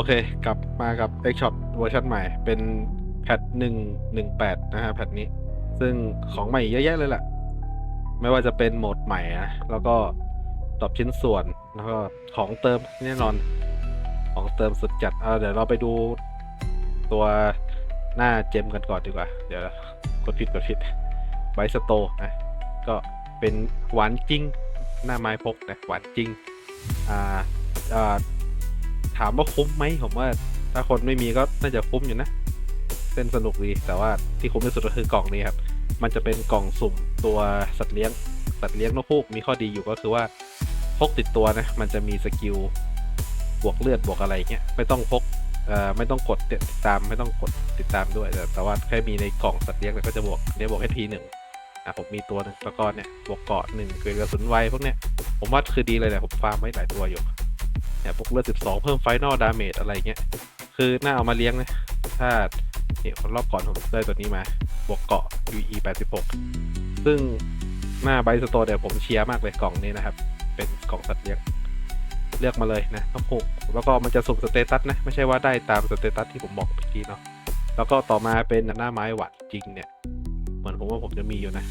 อเคกลับมากับ X Shop เวอร์ชันใหม่ เป็นแพทหนึ่งหนึ่งแปดนะฮะแพทนี้ ซึ่งของใหม่เยอะแยะเลยแหละ ไม่ว่าจะเป็นโหมดใหม่นะแล้วก็ตอบชิ้นส่วนแล้วก็ของเติมแน่นอนของเติมสุดจัดเอาเดี๋ยวเราไปดูตัวหน้าเจมกันก่อนดีกว่า เดี๋ยวกดผิดกดผิดไบสโตนะ ก็เป็นหวานจริง หน้าไม้พกนะหวานจริง อ่าอ่า ถามว่าคุ้มไหมผมว่า ถ้าคนไม่มีก็น่าจะคุ้มอยู่นะเล่นสนุกดี แต่ว่าที่คุ้มที่สุดก็คือกล่องนี้ครับ มันจะเป็นกล่องสุ่มตัวสัตว์เลี้ยง สัตว์เลี้ยงนกฮูกมีข้อดีอยู่ก็คือว่าพกติดตัวนะ มันจะมีสกิลบวกเลือดบวกอะไรเงี้ย ไม่ต้องพกเอ่อไม่ต้องกดติดตามไม่ต้องกดติดตามด้วย แต่แต่ว่าแค่มีในกล่องสัตว์เลี้ยงเนี่ยก็จะบวกเนี่ยบวก HP หนึ่งอะผมมีตัวหนึงแล้วก็เนี่ยบวกเกาะหนึ่งเกิดกระสุนไวพวกเนี้ยผมว่าคือดีเลยแหละผมฟาร์มไว้หลายตัวอยู่ เนี่ยพวกเลือด12 เพิ่มไฟนอลดาเมจอะไรเงี้ย คือน่าเอามาเลี้ยงนะ ถ้าเนี่ยรอบก่อนผมได้ตัวนี้มา บวกเกาะ UE 86 ซึ่งหน้าไบสโตร์เดี๋ยวผมเชียร์มากเลยกล่องนี้นะครับ เป็นกล่องสัตว์เลี้ยง เลือกมาเลยนะต้องหกแล้วก็มันจะสุ่มสเตตัสนะ ไม่ใช่ว่าได้ตามสเตตัสที่ผมบอกเมื่อกี้เนาะ แล้วก็ต่อมาเป็นหน้าไม้หวานจริงเนี่ย เหมือนผมว่าผมจะมีอยู่นะ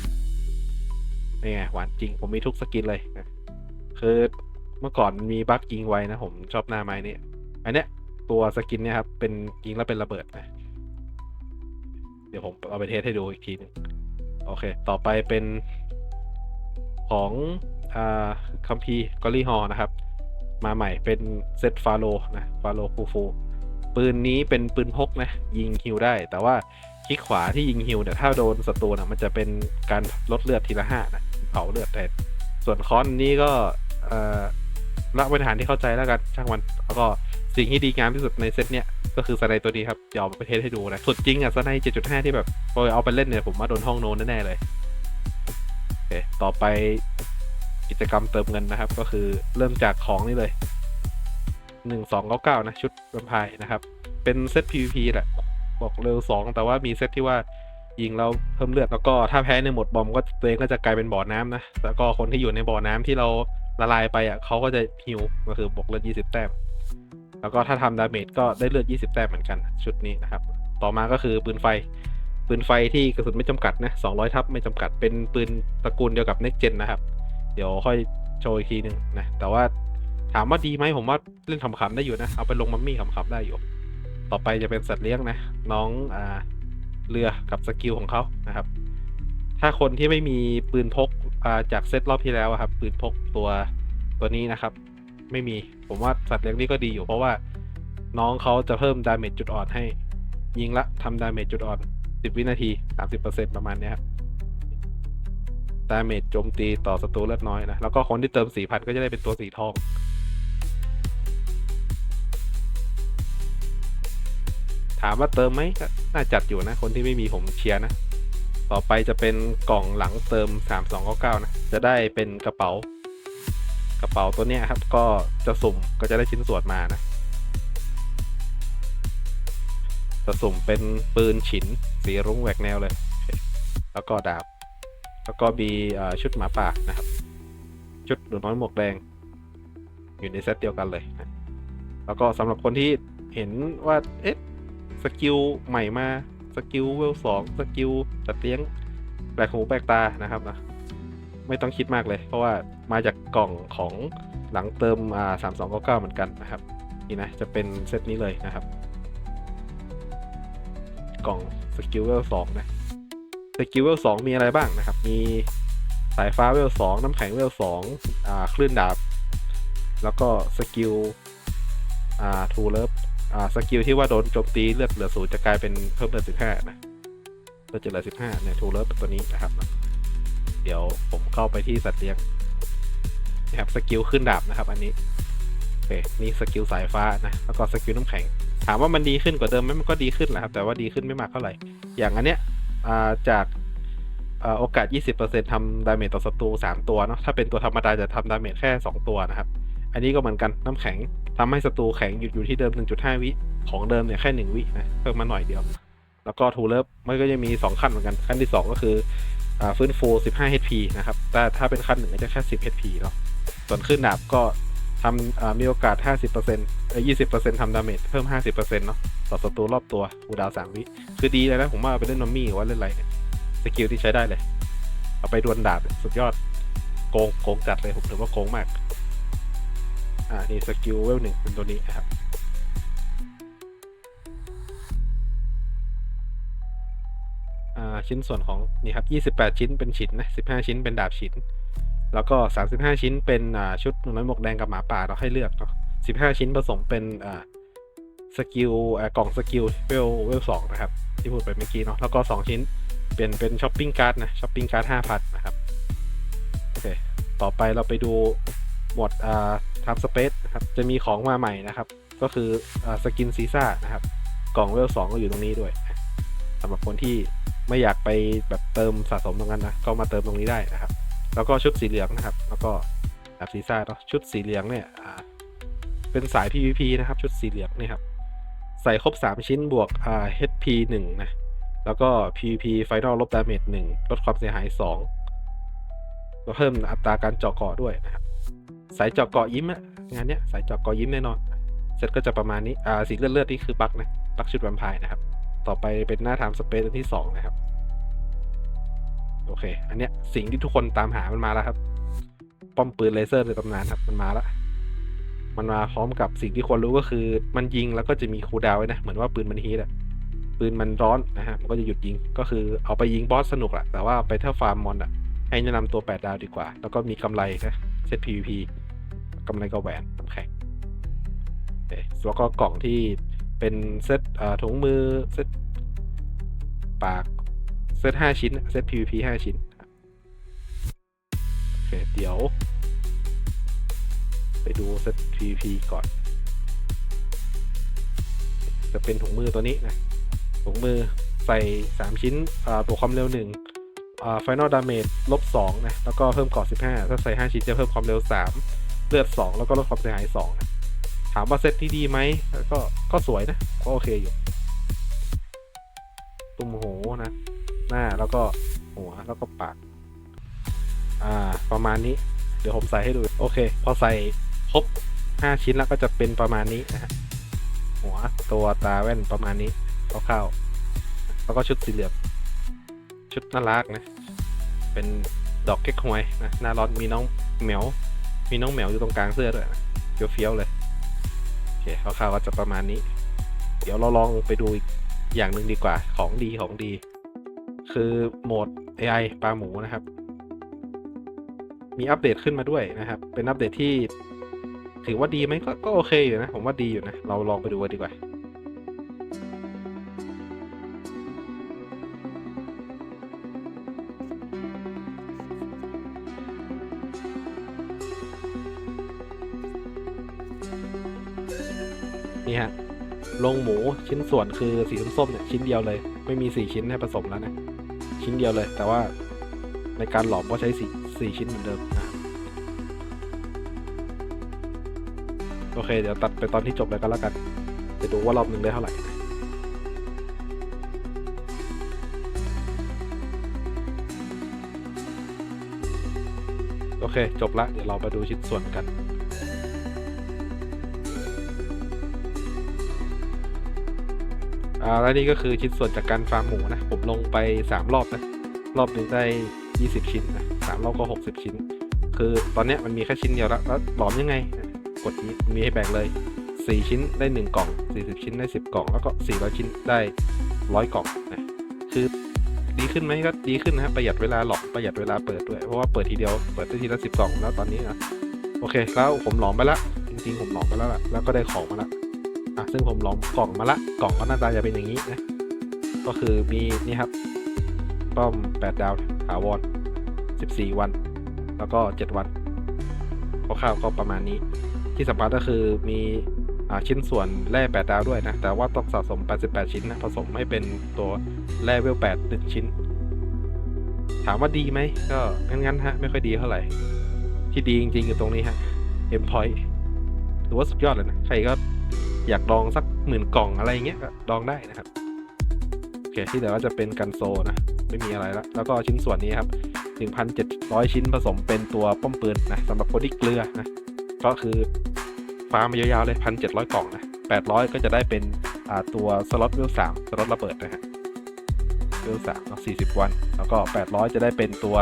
นี่ไงหวานจริงผมมีทุกสกินเลยนะคือ เมื่อก่อนมีบั๊กยิงไว้นะ ผมชอบหน้าไม้นี่อันเนี้ยตัวสกินเนี่ยครับเป็นยิงแล้วเป็นระเบิดนะเดี๋ยวผมเอาไปเทสให้ดูอีกทีหนึงโอเค ต่อไปเป็นของอ่าคัมพีกอลี่ฮอนะครับ มาใหม่เป็นเซตฟาโลนะฟาโลฟูฟูปืนนี้เป็นปืนพกนะ ยิงฮิวได้ แต่ว่าคลิกขวาที่ยิงฮิวเนี่ยถ้าโดนศัตรูนะมันจะเป็นการลดเลือดทีละห้านะเผาเลือดแทนส่วนคอนนี้ก็เอ่อ ละเป็นอาหารที่เข้าใจแล้วกันช่างมันแล้วก็สิ่งที่ดีงามที่สุดในเซตเนี้ยก็คือสไนตัวนี้ครับเดี๋ยวเอาไปเทสให้ดูนะสุดจริงอะสไน7.5 ที่แบบพอเอาไปเล่นเนี่ยผมว่าโดนห้องโน้นแน่ๆเลยโอเคต่อไปกิจกรรมเติมเงินนะครับ ก็คือเริ่มจากของนี่เลย1299นะชุดแวมไพร์นะครับ เป็นเซต PVP แหละบอกเร็ว2 แต่ว่ามีเซตที่ว่ายิงแล้วเพิ่มเลือดแล้วก็ถ้าแพ้ในหมดบอมก็ตัวเองก็จะกลายเป็นบ่อน้ำนะแล้วก็คนที่อยู่ในบ่อน้ำที่เรา ละลายไปอะเขาก็จะฮิวก็คือบวกเลือด20 แต้ม แล้วก็ถ้าทำดาเมจก็ได้เลือด 20 แต้มเหมือนกันชุดนี้นะครับ ต่อมาก็คือปืนไฟ ปืนไฟที่กระสุนไม่จำกัดนะ200 ทับไม่จำกัด เป็นปืนตระกูลเดียวกับ Next Gen นะครับ เดี๋ยวค่อยโชว์อีกทีหนึ่งนะ แต่ว่าถามว่าดีไหมผมว่าเล่นขำๆได้อยู่นะ เอาไปลงมัมมี่ขำๆได้อยู่ ต่อไปจะเป็นสัตว์เลี้ยงนะ น้องอ่าเรือกับสกิลของเขานะครับ ถ้าคนที่ไม่มีปืนพก จากเซตรอบที่แล้วครับปืนพกตัวตัวนี้นะครับ ไม่มีผมว่าสัตว์เลี้ยงนี่ก็ดีอยู่เพราะว่าน้องเขาจะเพิ่มดาเมจจุดอ่อนให้ ยิงละทำดาเมจจุดอ่อน 10 วินาที 30%ประมาณนี้ครับดาเมจโจมตีต่อศัตรูเลือดน้อยนะ แล้วก็คนที่เติม4,000ก็จะได้เป็นตัวสีทอง ถามว่าเติมไหมก็น่าจัดอยู่นะ คนที่ไม่มีผมเชียร์นะ ต่อไปจะเป็นกล่องหลังเติม 3299 นะ จะได้เป็นกระเป๋า กระเป๋าตัวเนี้ยครับ ก็จะสุ่มก็จะได้ชิ้นส่วนมานะ จะสุ่มเป็นปืนฉินสีรุ้งแหวกแนวเลย แล้วก็ดาบ แล้วก็มีชุดหมาป่านะครับ ชุดหนูน้อยหมวกแดง อยู่ในเซตเดียวกันเลยนะแล้วก็สำหรับคนที่เห็นว่า เอ๊ะ สกิลใหม่มา สกิลเวลสองสกิลตัดเลี้ยงแปลกหูแปลกตานะครับนะไม่ต้องคิดมากเลย เพราะว่ามาจากกล่องของหลังเติมอ่าสามสองเก้าเก้าเหมือนกันนะครับนี่นะจะเป็นเซตนี้เลยนะครับ กล่องสกิลเวลสองนะสกิลเวลสองมีอะไรบ้างนะครับ มีสายฟ้าเวลสองน้ำแข็งเวลสองอ่าคลื่นดาบ แล้วก็สกิลอ่าทูเลิฟ อ่าสกิลที่ว่าโดนโจมตีเลือดเหลือศูนย์จะกลายเป็นเพิ่มเลือดสิบห้านะเลือดจะเหลือสิบห้าเนี่ยทูเลิฟตัวนี้นะครับ เดี๋ยวผมเข้าไปที่สัตว์เลี้ยงนะครับสกิลขึ้นดาบนะครับ อันนี้โอเคนี่สกิลสายฟ้านะแล้วก็สกิลน้ำแข็ง ถามว่ามันดีขึ้นกว่าเดิมไหมมันก็ดีขึ้นแหละครับแต่ว่าดีขึ้นไม่มากเท่าไหร่ อย่างอันเนี้ยจากโอกาส 20%ทำดาเมจต่อศัตรู3ตัวเนาะถ้าเป็นตัวธรรมดาจะทำดาเมจแค่ 2 ตัวนะครับ อันนี้ก็เหมือนกันน้ำแข็ง ทำให้ศัตรูแข็งหยุดอยู่ที่เดิม 1.5 วิของเดิมเนี่ยแค่ 1 วินะเพิ่มมาหน่อยเดียว แล้วก็ทูเลิฟมันก็จะมี 2 ขั้นเหมือนกัน ขั้นที่ 2 ก็คืออฟื้นฟู 15 HP นะครับ แต่ถ้าเป็นขั้นหนึ่งก็จะแค่ 10 HP เนาะส่วนขึ้นดาบก็ทำมีโอกาส 50%เอ่อ20%ทำดาเมจเพิ่ม 50%เนาะต่อศัตรูรอบตัวคูดาว3วิคือดีเลยนะ ผมว่าเอาไปเล่นนอมมี่หรือว่าเล่นอะไรเนี่ยสกิลที่ใช้ได้เลย เอาไปดวลดาบสุดยอดโกงโกงจัดเลยผมถือว่าโกงมาก อ่านี่สกิลเวลหนึ่งเป็นตัวนี้นะครับอ่าชิ้นส่วนของนี่ครับ 28 ชิ้นเป็นฉินนะ 15 ชิ้นเป็นดาบฉิน แล้วก็ 35 ชิ้นเป็นอ่าชุดหนูน้อยหมวกแดงกับหมาป่าเราให้เลือกเนาะ 15 ชิ้นผสมเป็นอ่าสกิลอ่ากล่องสกิลเวลเวลสองนะครับ ที่พูดไปเมื่อกี้เนาะ แล้วก็ 2 ชิ้นเป็นเป็นช้อปปิ้งการ์ดนะช้อปปิ้งการ์ด5,000 นะครับ โอเค ต่อไปเราไปดูหมวดอ่า ทำสเปซนะครับจะมีของมาใหม่นะครับ ก็คืออสกินซีซ่านะครับ กล่องเวลสองก็อยู่ตรงนี้ด้วยสำหรับคนที่ไม่อยากไปแบบเติมสะสมตรงนั้นนะก็มาเติมตรงนี้ได้นะครับ แล้วก็ชุดสีเหลืองนะครับ แล้วก็แบบซีซ่าเนาะชุดสีเหลืองเนี่ยเป็นสาย PVP นะครับ ชุดสีเหลืองนี่ครับ ใส่ครบ 3 ชิ้นบวก HP 1 นะ แล้วก็ PVP Final ลบดาเมจ1ลดความเสียหาย2แล้วเพิ่มอัตราการเจาะกาะด้วยนะครับ สายจาะเกาะยิ้มอะงานเนี้ยสายจาะเกาะยิ้มแน่นอนเซตก็จะประมาณนี้อ่าสีเลือดเลือดนี่คือบักนะบักชุดแวมไพร์นะครับ ต่อไปเป็นหน้าทำสเปซที่2นะครับ โอเค อันเนี้ยสิ่งที่ทุกคนตามหามันมาแล้วครับ ป้อมปืนเลเซอร์ในตำนานครับมันมาแล้วมันมาพร้อมกับสิ่งที่ควรรู้ก็คือ มันยิงแล้วก็จะมีคูดาวไว้นะ เหมือนว่าปืนมันฮีทอะปืนมันร้อนนะฮะ มันก็จะหยุดยิง ก็คือเอาไปยิงบอสสนุกแหละ แต่ว่าไปถ้าฟาร์มมอนอะให้แนะนำตัว 8 ดาวดีกว่า แล้วก็มีกำไรนะ เซต PVP กำไรก็แหวนน้ำแข็งเคแล้วก็กล่องที่เป็นเซตถุงมือเซตปาก เซตห้าชิ้น เซต PVP ห้าชิ้นโอเคเดี๋ยว ไปดูเซต PVP ก่อน จะเป็นถุงมือตัวนี้นะถุงมือใส่ 3 ชิ้นอ่าตัวความเร็ว1 อ่า Final Damage ลบ2นะ แล้วก็เพิ่มเกาะ15 ถ้าใส่ 5 ชิ้นจะเพิ่มความเร็ว 3 เลือด 2 แล้วก็ลดความเสียหาย2นะถามว่าเซตที่ดีไหมก็ก็สวยนะ ก็โอเคอยู่ ตุ่มหูนะ หน้าแล้วก็หัวแล้วก็ปาก อ่า ประมาณนี้ เดี๋ยวผมใส่ให้ดู โอเค พอใส่ครบ 5 ชิ้นแล้วก็จะเป็นประมาณนี้นะฮะหัวตัวตาแว่นประมาณนี้คร่าวๆแล้วก็ชุดสีเหลือง ชุดน่ารักนะ เป็นดอกเก๊กฮวยนะหน้าร้อนมีน้องเหมียว มีน้องเหมียวอยู่ตรงกลางเสื้อด้วยนะเฟี้ยวๆเลย โอเคคร่าวๆก็จะประมาณนี้ เดี๋ยวเราลองไปดูอีกอย่างหนึ่งดีกว่า ของดีของดี คือโหมด AI ปลาหมูนะครับ มีอัปเดตขึ้นมาด้วยนะครับ เป็นอัปเดตที่ ถือว่าดีไหมก็ก็โอเคอยู่นะ ผมว่าดีอยู่นะ เราลองไปดูกันดีกว่า นี่ฮะลงหมูชิ้นส่วนคือสีส้มๆเนี่ยชิ้นเดียวเลย ไม่มีสี่ชิ้นให้ผสมแล้วนะชิ้นเดียวเลย แต่ว่าในการหลอมก็ใช้สี่สี่ชิ้นเหมือนเดิมนะโอเค เดี๋ยวตัดไปตอนที่จบเลยก็แล้วกันจะดูว่ารอบหนึ่งได้เท่าไหร่โอเค จบละ เดี๋ยวเรามาดูชิ้นส่วนกัน อ่าแล้วนี่ก็คือชิ้นส่วนจากการฟาร์มหมูนะ ผมลงไป 3 รอบนะ รอบหนึ่งได้ 20 ชิ้นนะสามรอบก็ 60 ชิ้น คือตอนเนี้ยมันมีแค่ชิ้นเดียวแล้วแล้วหลอมยังไง กดนี้มีให้แบ่งเลย 4 ชิ้นได้ 1 กล่อง 40 ชิ้นได้ 10 กล่อง แล้วก็ 400 ชิ้นได้ 100 กล่องนะคือดีขึ้นไหมก็ดีขึ้นนะครับประหยัดเวลาหลอมประหยัดเวลาเปิดด้วย เพราะว่าเปิดทีเดียวเปิดได้ทีละ10กล่องแล้วตอนนี้นะโอเคแล้วผมหลอมไปละจริงๆผมหลอมไปแล้วล่ะแล้วก็ได้ของมาละ ซึ่งผมลองกล่องมาละกล่องก็หน้าตาจะเป็นอย่างนี้นะ ก็คือมีนี่ครับ ป้อม 8 ดาวถาวร14 วัน แล้วก็ 7 วันคร่าวๆก็ประมาณนี้ ที่สำคัญก็คือมีอชิ้นส่วนแร่8ดาวด้วยนะ แต่ว่าต้องสะสม 88 ชิ้นนะ ผสมให้เป็นตัวแร่เวล8 1 ชิ้น ถามว่าดีไหม ก็งั้นๆฮะ ไม่ค่อยดีเท่าไหร่ ที่ดีจริงๆอยู่ตรงนี้ฮะ M point ถือว่าสุดยอดเลยนะ ใครก็ อยากลองสักหมื่นกล่องอะไรเงี้ยก็ลองได้นะครับโอเคที่เหลือก็จะเป็นกันโซนะไม่มีอะไรละแล้วก็ชิ้นส่วนนี้ครับ1,700 ชิ้นผสมเป็นตัวป้อมปืนนะสำหรับคนที่เกลือนะก็คือฟาร์มายาวๆเลยพันเจ็ดร้อยกล่องนะแปดร้อยก็จะได้เป็นตัวสล็อตเวลสามสล็อตระเบิดนะฮะเวลสามสี่สิบวัน แล้วก็แปดร้อยจะได้เป็นตัว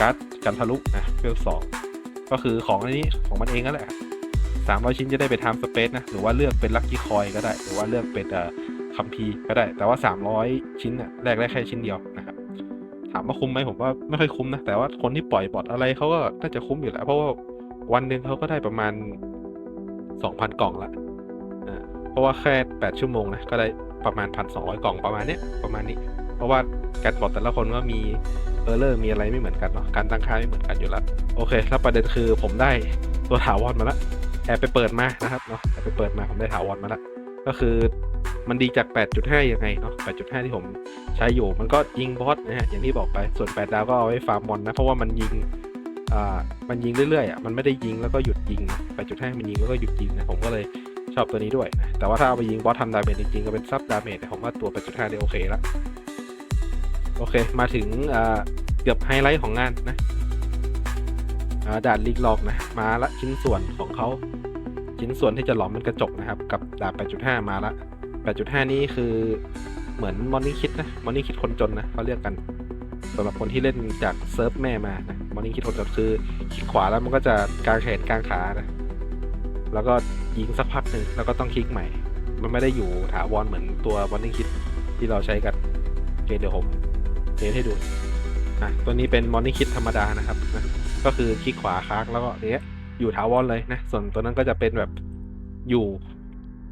การ์ดกันทะลุนะเวลสองก็คือของอันนี้ของมันเองนั่นแหละ สามร้อยชิ้นจะได้เป็นไทม์สเปซนะ หรือว่าเลือกเป็นลัคกี้คอยก็ได้ หรือว่าเลือกเป็นเอ่อคัมภีก็ได้ แต่ว่า300ชิ้นน่ะแลกได้แค่ชิ้นเดียวนะครับ ถามว่าคุ้มไหมผมว่าไม่ค่อยคุ้มนะ แต่ว่าคนที่ปล่อยบอทอะไรเขาก็น่าจะคุ้มอยู่แล้ว เพราะว่าวันหนึ่งเขาก็ได้ประมาณ2,000กล่องละอ่าเพราะว่าแค่8ชั่วโมงนะ ก็ได้ประมาณ1,200กล่องประมาณเนี้ยประมาณนี้ เพราะว่าการบอทแต่ละคนก็มีเออร์เลอร์มีอะไรไม่เหมือนกันเนาะ การตั้งค่าไม่เหมือนกันอยู่แล้ว โอเค แล้วประเด็นคือผมได้ตัวถาวรมาแล้ว แอบไปเปิดมานะครับเนาะแอบไปเปิดมาผมได้ถาวรมาแล้วก็คือมันดีจาก 8.5 ยังไงเนาะ 8.5 ที่ผมใช้อยู่มันก็ยิงบอสนะฮะอย่างที่บอกไปส่วน 8 ดาวก็เอาไว้ฟาร์มมอนนะ เพราะว่ามันยิงอ่ามันยิงเรื่อยๆอะมันไม่ได้ยิงแล้วก็หยุดยิง 8.5 มันยิงแล้วก็หยุดยิงนะผมก็เลยชอบตัวนี้ด้วยนะแต่ว่าถ้าเอาไปยิงบอสทำดาเมจจริงๆก็เป็นซับดาเมจเนี่ผมว่าตัว 8.5เนี่ยโอเคละโอเค มาถึงอ่าเกือบไฮไลท์ของงานนะ ดานลีกลอกนะมาละชิ้นส่วนของเขาชิ้นส่วนที่จะหลอมเป็นกระจกนะครับ กับดาบ 8.5 มาละ 8.5 นี่คือเหมือนมอนิ่งคิดนะมอนิ่งคิดคนจนนะเขาเรียกกันสำหรับคนที่เล่นจากเซิร์ฟแม่มานะมอนิ่งคิดคนจนคือคลิกขวาแล้วมันก็จะกางแขนกางขานะแล้วก็ยิงสักพักหนึ่งแล้วก็ต้องคลิกใหม่ มันไม่ได้อยู่ถาวรเหมือนตัวมอนิ่งคิดที่เราใช้กันโอเคเดี๋ยวผมเทสให้ดูอะตัวนี้เป็นมอนิ่งคิดธรรมดานะครับนะ ก็คือคลิกขวาค้างแล้วก็เนี้ยอยู่ถาวรเลยนะ ส่วนตัวนั้นก็จะเป็นแบบอยู่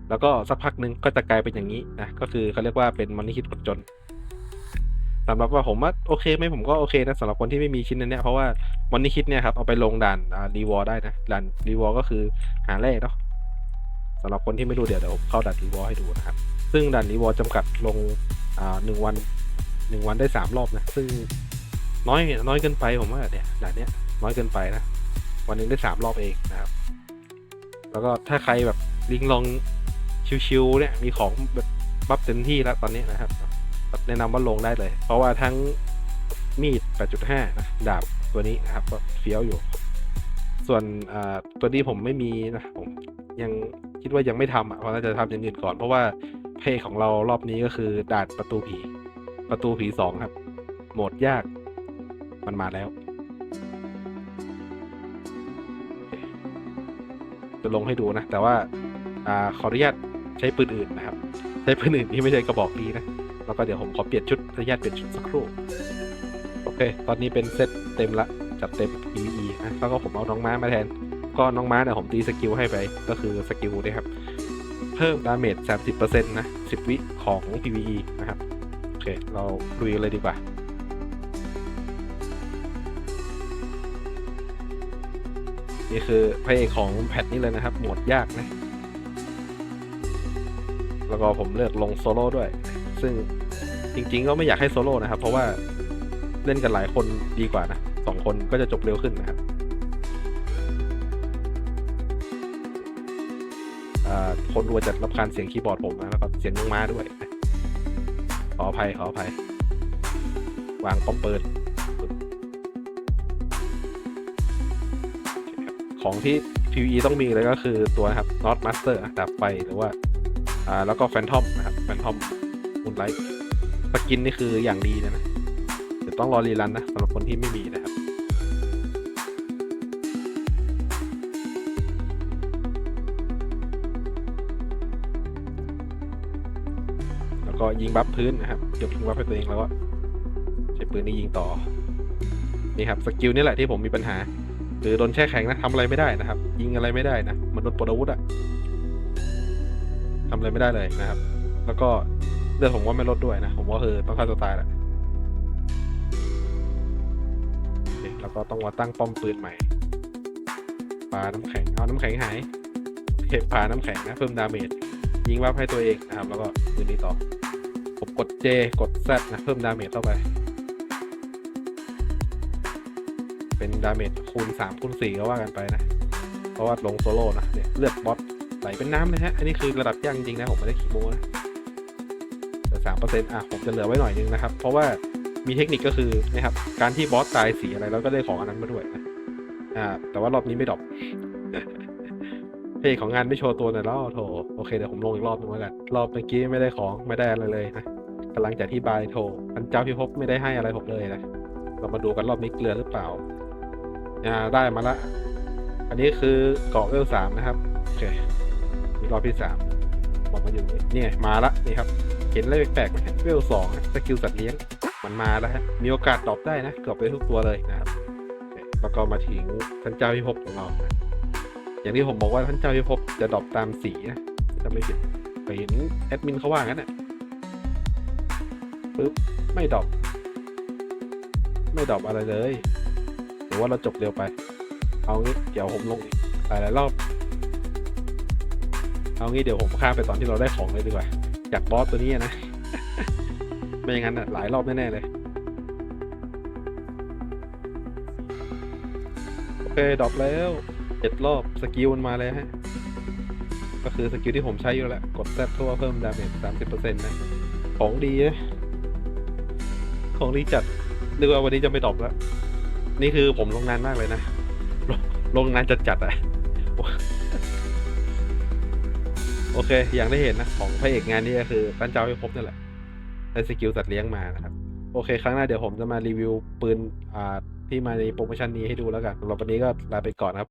แล้วก็สักพักนึงก็จะกลายเป็นอย่างนี้นะก็คือเขาเรียกว่าเป็นมันนี่คิดคนจนสำหรับว่าผมว่าโอเคไหมผมก็โอเคนะสำหรับคนที่ไม่มีชิ้นนั้นเนี่ยเพราะว่ามันนี่คิดเนี่ยครับเอาไปลงด่านรีวอได้นะด่านรีวอก็คือหาแร่เนาะสำหรับคนที่ไม่รู้เดี๋ยวเดี๋ยวผมเข้าด่านรีวอให้ดูนะครับ ซึ่งด่านรีวอจำกัดลงอ่าหนึ่งวันหนึ่งวันได้สามรอบนะ ซึ่งน้อยน้อยเกินไปผมว่าเนี่ยด่านเนี้ย น้อยเกินไปนะ วันหนึงได้สามรอบเองนะครับ แล้วก็ถ้าใครแบบลิงลองชิวๆเนี่ยมีของแบบบัฟเต็มที่แล้วตอนนี้นะครับ แนะนำว่าลงได้เลย เพราะว่าทั้งมีด 8.5 นะดาบตัวนี้นะครับ ก็เฟี้ยวอยู่ ส่วนตัวนี้ผมไม่มีนะผมยังคิดว่ายังไม่ทำอะเพราะน่าจะทำอย่างอื่นก่อน เพราะว่าเพลของเรารอบนี้ก็คือด่านประตูผี ประตูผีสองครับ โหมดยากมันมาแล้ว จะลงให้ดูนะ แต่ว่าอ่าขออนุญาตใช้ปืนอื่นนะครับ ใช้ปืนอื่นที่ไม่ใช่กระบอกนี้นะ แล้วก็เดี๋ยวผมขอเปลี่ยนชุดอนุญาตเปลี่ยนชุดสักครู่ โอเค ตอนนี้เป็นเซตเต็มละจัดเต็ม PVE นะแล้วก็ผมเอาน้องม้ามาแทน ก็น้องม้าเนี่ยผมตีสกิลให้ไป ก็คือสกิลนะครับ เพิ่มดาเมจ 30%นะ 10 วิของ PVE นะครับ โอเค เราลุยเลยดีกว่า นี่คือพระเอกของแพทนี้เลยนะครับ โหมดยากนะ แล้วก็ผมเลือกลงโซโล่ด้วย ซึ่งจริงๆก็ไม่อยากให้โซโล่นะครับ เพราะว่าเล่นกันหลายคนดีกว่านะสองคนก็จะจบเร็วขึ้นนะครับอ่าคนดูจะรับคานเสียงคีย์บอร์ดผมนะแล้วก็เสียงน้องม้าด้วย ขออภัยขออภัยวางป้อมเปิด ของที่ PVE ต้องมีเลยก็คือตัวนะครับ Not Master ดับไฟหรือว่าอ่าแล้วก็ Phantom นะครับ Phantom Moonlight สกินนี่คืออย่างดีเลยนะเดี๋ยวต้องรอรีรันนะสำหรับคนที่ไม่มีนะครับแล้วก็ยิงบัฟพื้นนะครับยกยิงบัฟให้ตัวเองแล้วก็ใช้ปืนนี้ยิงต่อนี่ครับสกิลนี่แหละที่ผมมีปัญหา คือโดนแช่แข็งนะทำอะไรไม่ได้นะครับ ยิงอะไรไม่ได้นะเหมันโดนปลดอาวุธอะทำอะไรไม่ได้เลยนะครับ แล้วก็เลือดผมว่าไม่ลดด้วยนะ ผมว่าคือต้องฆ่าตัวตายแหละแล้วก็ต้องมาตั้งป้อมปืนใหม่ปาน้ำแข็งเอาน้ำแข็งหายโอเคปาน้ำแข็งนะเพิ่มดาเมจยิงวับให้ตัวเองนะครับ แล้วก็ปืนนี้ต่อผมกด J กด Z นะเพิ่มดาเมจเข้าไป เป็นดาเมจคูณ3คูณ4ก็ว่ากันไปนะ เพราะว่าลงโซโล่นะเนี่ยเลือดบอสไหลเป็นน้ำเลยฮะ อันนี้คือระดับย่างจริงนะ ผมไม่ได้ขี้โม้นะแต่สามเปอร์เซ็นต์อะ ผมจะเหลือไว้หน่อยนึงนะครับ เพราะว่ามีเทคนิคก็คือนะครับ การที่บอสตายสีอะไรแล้วก็ได้ของอันนั้นมาด้วยนะ อ่า แต่ว่ารอบนี้ไม่ดรอปเพจของงานไม่โชว์ตัวหน่อยแล้วโถโอเคเดี๋ยวผมลงอีกรอบนึงแล้วกัน รอบเมื่อกี้ไม่ได้ของไม่ได้อะไรเลยนะกำลังจะอธิบายโถอันเจ้าพิภพไม่ได้ให้อะไรผมเลยนะ เรามาดูกันรอบนี้เกลือหรือเปล่า อ่าได้มาละ อันนี้คือเกาะเวลสามนะครับโอเครอบที่สามบอกมาอยู่นี่เนี่ยมาละนี่ครับ เห็นอะไรแปลกๆไหมเวลสองสกิลสัตว์เลี้ยงมันมาแล้วฮะมีโอกาสดรอปได้นะ เกือบไปทุกตัวเลยนะครับแล้วก็มาถึงท่านเจ้าพิภพของเรานะอย่างที่ผมบอกว่าท่านเจ้าพิภพจะดรอปตามสีนะถ้าไม่ผิดไปเห็นแอดมินเขาว่างั้นน่ะปึ๊บไม่ดรอปไม่ดรอปอะไรเลย รือว่าเราจบเร็วไป เอางี้เดี๋ยวผมลงอีกหลายๆรอบ เอางี้เดี๋ยวผมข้ามไปตอนที่เราได้ของเลยดีกว่าจากบอสตัวนี้นะ ไม่อย่างนั้นหลายรอบแน่ๆเลย โอเคดรอปแล้วเจ็ดรอบสกิลมันมาเลยฮะ ก็คือสกิลที่ผมใช้อยู่แล้ว กดแซบทั่วเพิ่มดาเมจสามสิบเปอร์เซ็นต์นะ ของดีนะของดีจัดนึกว่าวันนี้จะไม่ดรอปแล้ว นี่คือผมลงนานมากเลยนะลงลงนานจัดจัดอะโอเค อย่างได้เห็นนะ ของพระเอกงานนี้ก็คือปั้นเจ้าให้พบนั่นแหละได้สกิลสัตว์เลี้ยงมานะครับ โอเค ครั้งหน้าเดี๋ยวผมจะมารีวิวปืนอ่าที่มาในโปรโมชั่นนี้ให้ดูแล้วกันสำหรับวันนี้ก็ลาไปก่อนครับ